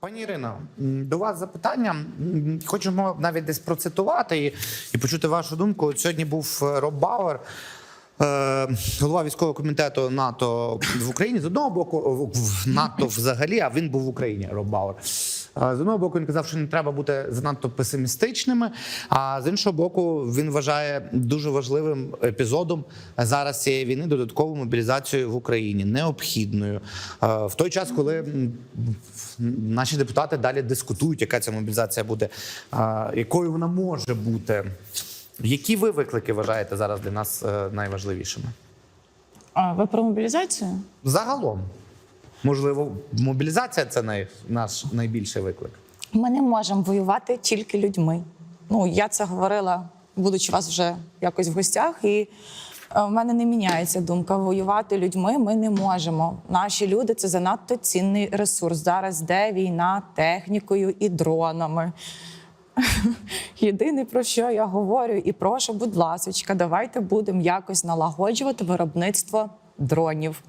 Пані Ірино, до вас запитання. Хочемо навіть десь процитувати і, і почути вашу думку. От Сьогодні був е, Роб Бауер, е, голова військового комітету НАТО в Україні. З одного боку, в- НАТО взагалі, а він був в Україні, Роб Бауер. З одного боку, він казав, що не треба бути занадто песимістичними. А з іншого боку, він вважає дуже важливим епізодом зараз цієї війни додаткову мобілізацію в Україні необхідною в той час, коли наші депутати далі дискутують, яка ця мобілізація буде, якою вона може бути. Які ви виклики вважаєте зараз для нас е, найважливішими? А ви про мобілізацію? Загалом, можливо, мобілізація це най, наш найбільший виклик. Ми не можемо воювати тільки людьми. Ну я це говорила, будучи вас вже якось в гостях, і е, в мене не міняється думка. Воювати людьми ми не можемо. Наші люди це занадто цінний ресурс. Зараз де війна технікою і дронами. Єдине про що я говорю, і прошу, будь ласочка, давайте будемо якось налагоджувати виробництво дронів.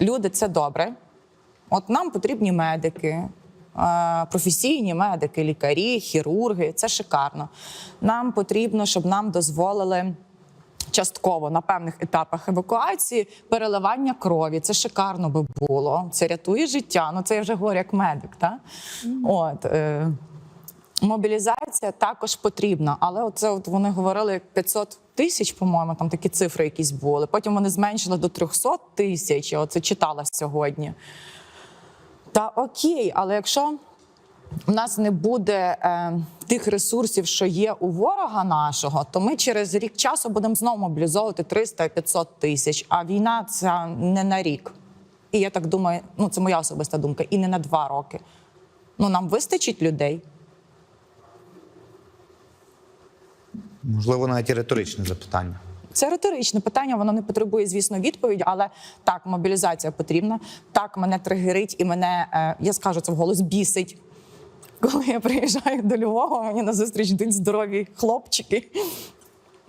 Люди це добре. От нам потрібні медики, е, професійні медики, лікарі, хірурги. Це шикарно. Нам потрібно, щоб нам дозволили. Частково на певних етапах евакуації переливання крові. Це шикарно би було. Це рятує життя. Ну це я вже говорю як медик. Та? От, е, мобілізація також потрібна, але оце от вони говорили 500 тисяч, по-моєму, там такі цифри якісь були. Потім вони зменшили до 300 тисяч. Оце читала сьогодні. Та окей, але якщо в нас не буде е, тих ресурсів, що є у ворога нашого, то ми через рік часу будемо знову мобілізовувати 300-500 тисяч. А війна це не на рік. І я так думаю, ну це моя особиста думка, і не на два роки. Ну нам вистачить людей. Можливо, навіть і риторичне запитання. Це риторичне питання, воно не потребує, звісно, відповіді, але так, мобілізація потрібна. Так, мене тригерить і мене, е, я скажу це вголос, бісить. Коли я приїжджаю до Львова, мені на зустріч йдуть здорові хлопчики.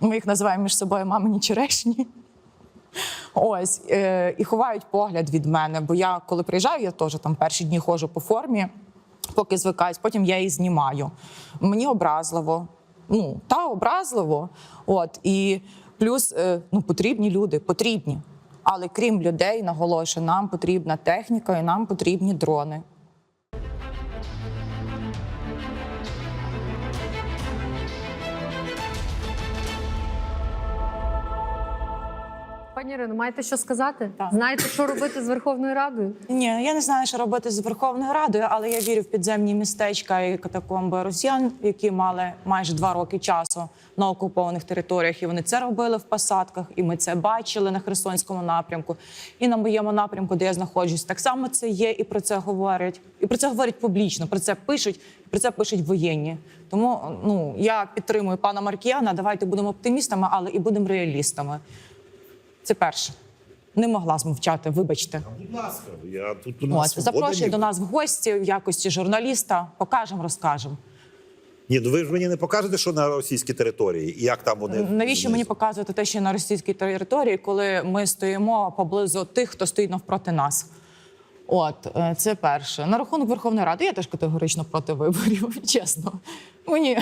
Ми їх називаємо між собою мамині черешні. Ось е, і ховають погляд від мене. Бо я, коли приїжджаю, я теж там перші дні ходжу по формі, поки звикаюсь, потім я її знімаю. Мені образливо. Ну, та образливо. От і плюс е, ну, потрібні люди, потрібні. Але крім людей, наголошую, нам потрібна техніка і нам потрібні дрони. Пані Ірино, маєте що сказати? Так. Знаєте, що робити з Верховною Радою? Ні, я не знаю, що робити з Верховною Радою, але я вірю в підземні містечка і катакомби росіян, які мали майже два роки часу на окупованих територіях. І вони це робили в посадках, і ми це бачили на Херсонському напрямку. І на моєму напрямку, де я знаходжусь, так само це є, і про це говорять. І про це говорять публічно. Про це пишуть, і про це пишуть воєнні. Тому ну я підтримую пана Маркіяна. Давайте будемо оптимістами, але і будемо реалістами. Це перше. Не могла змовчати, вибачте. Будь ласка, я тут у нас Ось, запрошую до нас в гості в якості журналіста. Покажемо, розкажемо. Ні, ну ви ж мені не покажете, що на російській території, і як там вони Навіщо мені показувати те, що на російській території, коли ми стоїмо поблизу тих, хто стоїть навпроти нас? От е, це перше. На рахунок Верховної Ради я теж категорично проти виборів. Чесно, мені,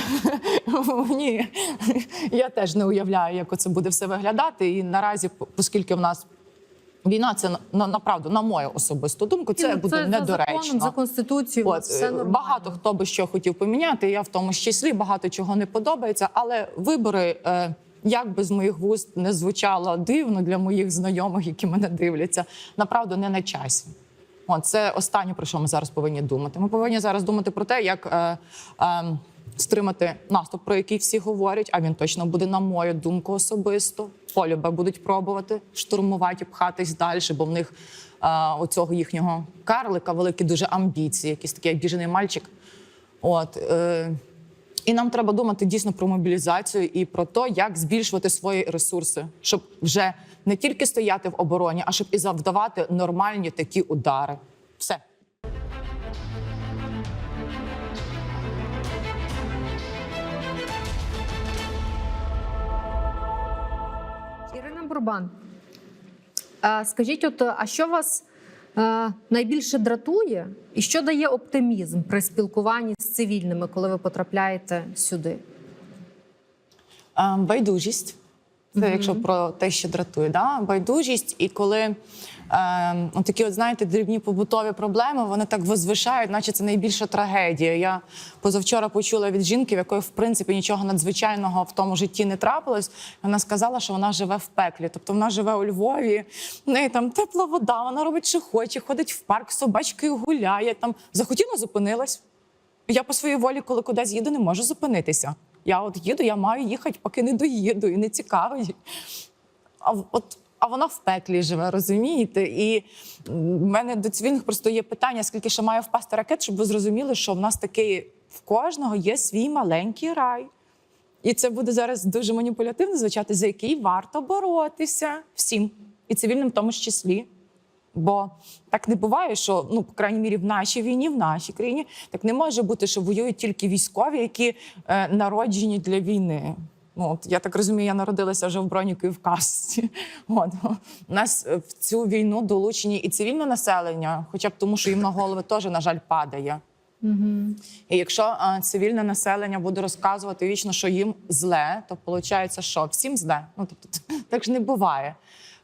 мені я теж не уявляю, як це буде все виглядати. І наразі, оскільки в нас війна, це на, на направду, на мою особисту думку, це Ну, буде за недоречно. законом, за конституцією, От, все нормально. багато хто би що хотів поміняти. Я в тому числі багато чого не подобається, але вибори. Е, як би з моїх вуст не звучало дивно для моїх знайомих, які мене дивляться, направду не на часі. От, це останнє, про що ми зараз повинні думати. Ми повинні зараз думати про те, як е, е, стримати наступ, про який всі говорять. А він точно буде, на мою думку, особисто. Полюбе будуть пробувати штурмувати, пхатись далі, бо в них е, оцього їхнього карлика великі дуже амбіції, якийсь такий як біжений мальчик. От, е, і нам треба думати дійсно про мобілізацію і про те, як збільшувати свої ресурси, щоб вже не тільки стояти в обороні, а щоб і завдавати нормальні такі удари. Все. Бурбан, скажіть, от а що вас Е, найбільше дратує і що дає оптимізм при спілкуванні з цивільними, коли ви потрапляєте сюди? Е, Байдужість. Це якщо про те, що дратує, да? байдужість, і коли е, от такі, от знаєте, дрібні побутові проблеми, вони так возвишають, наче це найбільша трагедія. Я позавчора почула від жінки, в якої в принципі нічого надзвичайного в тому житті не трапилось. Вона сказала, що вона живе в пеклі. Тобто вона живе у Львові, в неї там тепла вода, вона робить, що хоче, ходить в парк, з собачкою гуляє. Там захотіла, зупинилась. Я по своїй волі, коли кудись їду, не можу зупинитися. Я от їду, я маю їхати, поки не доїду, і не цікаво. А от. А вона в пеклі живе, розумієте? І в мене до цивільних просто є питання, скільки ще має впасти ракет, щоб ви зрозуміли, що в нас такий в кожного є свій маленький рай. І це буде зараз дуже маніпулятивно звучати, за який варто боротися всім, і цивільним в тому ж числі. Бо так не буває, що ну, по крайній мірі, в нашій війні, в нашій країні, так не може бути, що воюють тільки військові, які е, народжені для війни. Ну, от, я так розумію, я народилася вже в броніку і в касті. От. У нас е, в цю війну долучені і цивільне населення, хоча б тому, що їм на голови теж, на жаль, падає. І якщо е, цивільне населення буде розказувати вічно, що їм зле, то виходить, що всім зле. Ну тобто так ж не буває.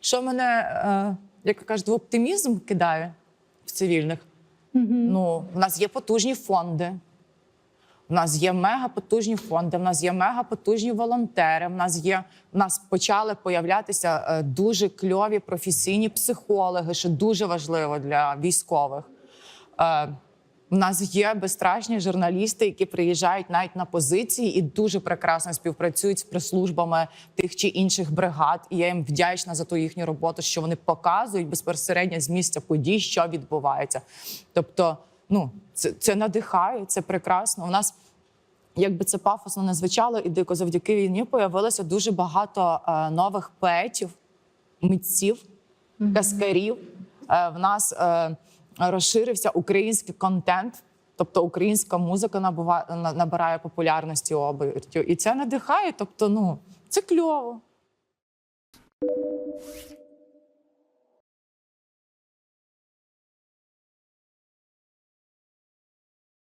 Що мене, е, як ви кажете, в оптимізм кидає в цивільних? Ну, в нас є потужні фонди. У нас є мегапотужні фонди, в нас є мегапотужні волонтери. В нас є в нас почали появлятися е, дуже кльові професійні психологи, що дуже важливо для військових. У нас є безстрашні журналісти, які приїжджають навіть на позиції і дуже прекрасно співпрацюють з прес-службами тих чи інших бригад. І я їм вдячна за ту їхню роботу, що вони показують безпосередньо з місця подій, що відбувається. Тобто, ну це, це надихає, це прекрасно. У нас як би це пафосно не звучало, і дико завдяки війні появилося дуже багато е, нових поетів, митців, каскарів. Е, в нас е, розширився український контент, тобто українська музика набуває, набирає популярності обертю, І це надихає. Тобто, ну це кльово.